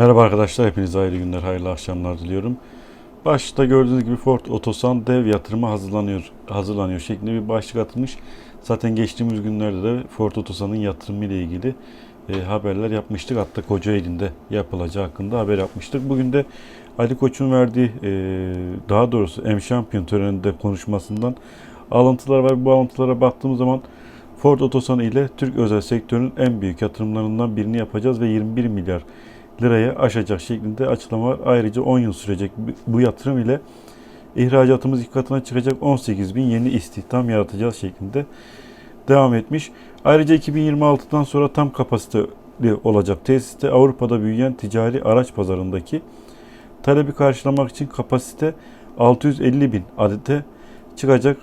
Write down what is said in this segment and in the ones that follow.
Merhaba arkadaşlar, hepinize hayırlı günler, hayırlı akşamlar diliyorum. Başta gördüğünüz gibi Ford Otosan dev yatırıma hazırlanıyor, hazırlanıyor şeklinde bir başlık atılmış. Zaten geçtiğimiz günlerde de Ford Otosan'ın yatırımı ile ilgili e, haberler yapmıştık. Hatta Kocaeli'nde yapılacağı hakkında haber yapmıştık. Bugün de Ali Koç'un verdiği, e, daha doğrusu M Şampiyon töreninde konuşmasından alıntılar var. Bu alıntılara baktığımız zaman Ford Otosan ile Türk özel sektörünün en büyük yatırımlarından birini yapacağız ve 21 milyar liraya aşacak şeklinde açıklama var. Ayrıca 10 yıl sürecek bu yatırım ile ihracatımız iki katına çıkacak 18 bin yeni istihdam yaratacağız şeklinde devam etmiş. Ayrıca 2026'dan sonra tam kapasiteli olacak tesiste Avrupa'da büyüyen ticari araç pazarındaki talebi karşılamak için kapasite 650 bin adete çıkacak.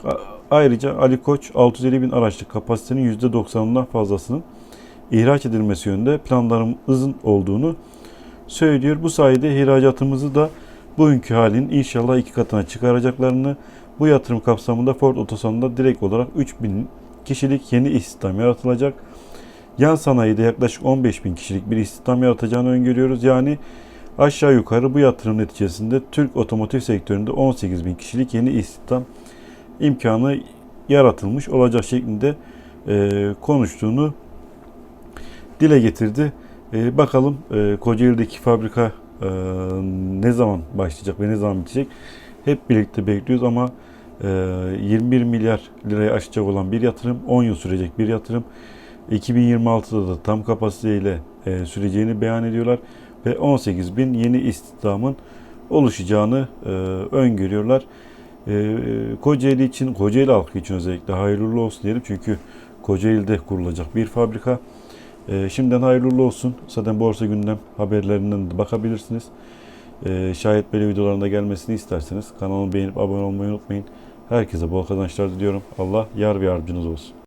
Ayrıca Ali Koç 650 bin araçlık kapasitenin %90'ından fazlasının ihraç edilmesi yönünde planlarımızın olduğunu söylüyor. Bu sayede ihracatımızı da bugünkü halin inşallah iki katına çıkaracaklarını bu yatırım kapsamında Ford Otosan'da direkt olarak 3000 kişilik yeni istihdam yaratılacak. Yan sanayide yaklaşık 15 bin kişilik bir istihdam yaratacağını öngörüyoruz. Yani aşağı yukarı bu yatırım neticesinde Türk otomotiv sektöründe 18 bin kişilik yeni istihdam imkanı yaratılmış olacak şeklinde konuştuğunu dile getirdi. E, bakalım e, Kocaeli'deki fabrika e, ne zaman başlayacak ve ne zaman bitecek? Hep birlikte bekliyoruz ama e, 21 milyar liraya aşacak olan bir yatırım, 10 yıl sürecek bir yatırım. 2026'da da tam kapasiteyle e, süreceğini beyan ediyorlar ve 18 bin yeni istihdamın oluşacağını e, öngörüyorlar. E, Kocaeli için, Kocaeli halkı için özellikle hayırlı olsun diyelim çünkü Kocaeli'de kurulacak bir fabrika. E, şimdiden hayırlı olsun. Zaten borsa gündem haberlerinden de bakabilirsiniz. E, şayet böyle videolarında gelmesini isterseniz kanalımı beğenip abone olmayı unutmayın. Herkese bol kazançlar diliyorum. Allah yar ve yardımcınız olsun.